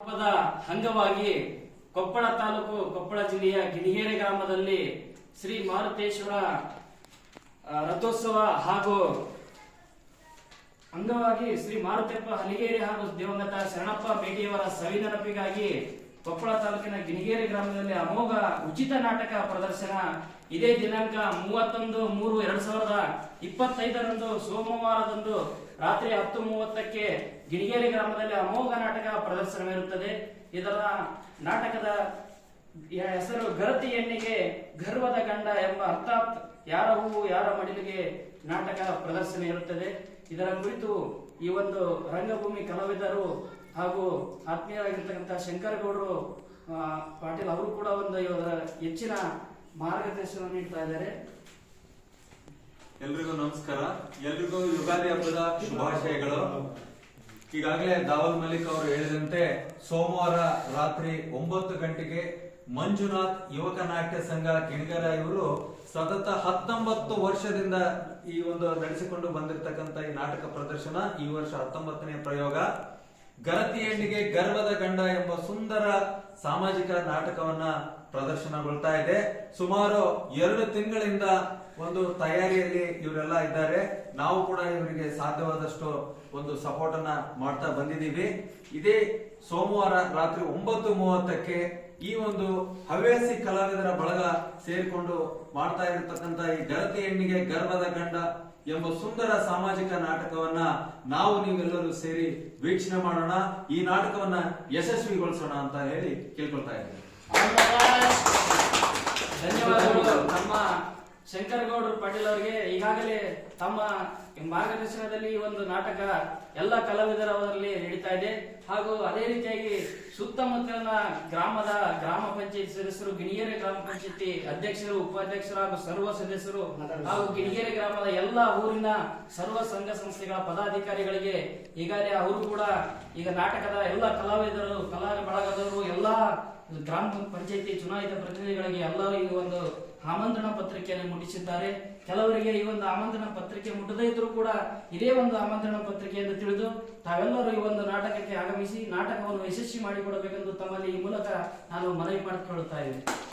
ಹಬ್ಬದ ಅಂಗವಾಗಿ ಕೊಪ್ಪಳ ತಾಲೂಕು ಕೊಪ್ಪಳ ಜಿಲ್ಲೆಯ ಗಿಣಿಗೇರಿ ಗ್ರಾಮದಲ್ಲಿ ಶ್ರೀ ಮಾರುತೇಶ್ವರ ರಥೋತ್ಸವ ಹಾಗೂ ಅಂಗವಾಗಿ ಶ್ರೀ ಮಾರುತಪ್ಪ ಹಲಿಗೇರಿ ಹಾಗೂ ದಿವಂಗತ ಶರಣಪ್ಪ ಭೇಟಿಯವರ ಸವಿ ನೆನಪಿಗಾಗಿ ಕೊಪ್ಪಳ ತಾಲೂಕಿನ ಗಿಣಿಗೇರಿ ಗ್ರಾಮದಲ್ಲಿ ಅಮೋಘ ಉಚಿತ ನಾಟಕ ಪ್ರದರ್ಶನ. ಇದೇ ದಿನಾಂಕ ಮೂವತ್ತೊಂದು ಮೂರು ಎರಡ್ ಸಾವಿರದ ಇಪ್ಪತ್ತೈದರಂದು ಸೋಮವಾರದಂದು ರಾತ್ರಿ ಹತ್ತು ಮೂವತ್ತಕ್ಕೆ ಗಿಣಿಗೇರಿ ಗ್ರಾಮದಲ್ಲಿ ಅಮೋಘ ನಾಟಕ ಪ್ರದರ್ಶನವಿರುತ್ತದೆ. ಇದರ ನಾಟಕದ ಹೆಸರು ಗರತಿ ಎಣ್ಣೆಗೆ ಗರ್ವದ ಗಂಡ ಎಂಬ ಅರ್ಥಾತ್ ಯಾರ ಹೂವು ಯಾರ ಮಡಿಲಿಗೆ ನಾಟಕ ಪ್ರದರ್ಶನ ಇರುತ್ತದೆ. ಇದರ ಕುರಿತು ಈ ಒಂದು ರಂಗಭೂಮಿ ಕಲಾವಿದರು ಹಾಗೂ ಆತ್ಮೀಯರಾಗಿರ್ತಕ್ಕಂಥ ಶಂಕರಗೌಡರು ಪಾಟೀಲ್ ಅವರು ಕೂಡ ಒಂದು ಇವರ ಹೆಚ್ಚಿನ ಮಾರ್ಗದರ್ಶನ ನೀಡ್ತಾ ಇದ್ದಾರೆ. ಎಲ್ರಿಗೂ ನಮಸ್ಕಾರ. ಎಲ್ರಿಗೂ ಯುಗಾದಿ ಹಬ್ಬದ ಶುಭಾಶಯಗಳು. ಈಗಾಗಲೇ ದಾವಲ್ ಮಲಿಕ್ ಅವರು ಹೇಳಿದಂತೆ ಸೋಮವಾರ ರಾತ್ರಿ ಒಂಬತ್ತು ಗಂಟೆಗೆ ಮಂಜುನಾಥ್ ಯುವಕ ನಾಟ್ಯ ಸಂಘ ಕಿಣಿಗರ ಇವರು ಸತತ ಹತ್ತೊಂಬತ್ತು ವರ್ಷದಿಂದ ಈ ಒಂದು ನಡೆಸಿಕೊಂಡು ಬಂದಿರತಕ್ಕಂತ ಈ ನಾಟಕ ಪ್ರದರ್ಶನ ಈ ವರ್ಷ ಹತ್ತೊಂಬತ್ತನೇ ಪ್ರಯೋಗ. ಗರತಿ ಹೆಣ್ಣಿಗೆ ಗರ್ವದ ಗಂಡ ಎಂಬ ಸುಂದರ ಸಾಮಾಜಿಕ ನಾಟಕವನ್ನ ಪ್ರದರ್ಶನಗೊಳ್ತಾ ಇದೆ. ಸುಮಾರು ಎರಡು ತಿಂಗಳಿಂದ ಒಂದು ತಯಾರಿಯಲ್ಲಿ ಇವರೆಲ್ಲ ಇದ್ದಾರೆ. ನಾವು ಕೂಡ ಇವರಿಗೆ ಸಾಧ್ಯವಾದಷ್ಟು ಒಂದು ಸಪೋರ್ಟ್ ಅನ್ನ ಮಾಡ್ತಾ ಬಂದಿದ್ದೀವಿ. ಇದೇ ಸೋಮವಾರ ರಾತ್ರಿ ಒಂಬತ್ತು ಮೂವತ್ತಕ್ಕೆ ಈ ಒಂದು ಹವ್ಯಾಸಿ ಕಲಾವಿದರ ಬಳಗ ಸೇರಿಕೊಂಡು ಮಾಡ್ತಾ ಇರತಕ್ಕಂತ ಈ ಗರತಿ ಹೆಣ್ಣಿಗೆ ಗರ್ವದ ಗಂಡ ಎಂಬ ಸುಂದರ ಸಾಮಾಜಿಕ ನಾಟಕವನ್ನ ನಾವು ನೀವೆಲ್ಲರೂ ಸೇರಿ ವೀಕ್ಷಣೆ ಮಾಡೋಣ, ಈ ನಾಟಕವನ್ನ ಯಶಸ್ವಿಗೊಳಿಸೋಣ ಅಂತ ಹೇಳಿ ಕೇಳ್ಕೊಳ್ತಾ ಇದ್ದೀನಿ. ಶಂಕರ್ ಗೌಡರು ಪಾಟೀಲ್ ಅವರಿಗೆ ಈಗಾಗಲೇ ತಮ್ಮ ಮಾರ್ಗದರ್ಶನದಲ್ಲಿ ಈ ಒಂದು ನಾಟಕ ಎಲ್ಲ ಕಲಾವಿದರವರಲ್ಲಿ ನಡೀತಾ ಇದೆ. ಹಾಗೂ ಅದೇ ರೀತಿಯಾಗಿ ಸುತ್ತಮುತ್ತಲಿನ ಗ್ರಾಮದ ಗ್ರಾಮ ಪಂಚಾಯತ್ ಸದಸ್ಯರು, ಗಿಣಿಗೆರೆ ಗ್ರಾಮ ಪಂಚಾಯತಿ ಅಧ್ಯಕ್ಷರು, ಉಪಾಧ್ಯಕ್ಷರು ಹಾಗೂ ಸರ್ವ ಸದಸ್ಯರು ಹಾಗೂ ಗಿಣಿಗೆರೆ ಗ್ರಾಮದ ಎಲ್ಲ ಊರಿನ ಸರ್ವ ಸಂಘ ಸಂಸ್ಥೆಗಳ ಪದಾಧಿಕಾರಿಗಳಿಗೆ ಈಗಾಗಲೇ ಅವರು ಕೂಡ ಈಗ ನಾಟಕದ ಎಲ್ಲ ಕಲಾವಿದರು ಕಲಾ ಬಳಗದವರು, ಎಲ್ಲಾ ಗ್ರಾಮ ಪಂಚಾಯತಿ ಚುನಾಯಿತ ಪ್ರತಿನಿಧಿಗಳಿಗೆ ಎಲ್ಲರೂ ಈ ಒಂದು ಆಮಂತ್ರಣ ಪತ್ರಿಕೆಯನ್ನು ಮುಟ್ಟಿಸಿದ್ದಾರೆ. ಕೆಲವರಿಗೆ ಈ ಒಂದು ಆಮಂತ್ರಣ ಪತ್ರಿಕೆ ಮುಟ್ಟದೇ ಇದ್ರೂ ಕೂಡ ಇದೇ ಒಂದು ಆಮಂತ್ರಣ ಪತ್ರಿಕೆ ಎಂದು ತಿಳಿದು ತಾವೆಲ್ಲರೂ ಈ ಒಂದು ನಾಟಕಕ್ಕೆ ಆಗಮಿಸಿ ನಾಟಕವನ್ನು ಯಶಸ್ವಿ ಮಾಡಿಕೊಡಬೇಕೆಂದು ತಮ್ಮಲ್ಲಿ ಈ ಮೂಲಕ ನಾನು ಮನವಿ ಮಾಡಿಕೊಳ್ಳುತ್ತಾ ಇದ್ದೇನೆ.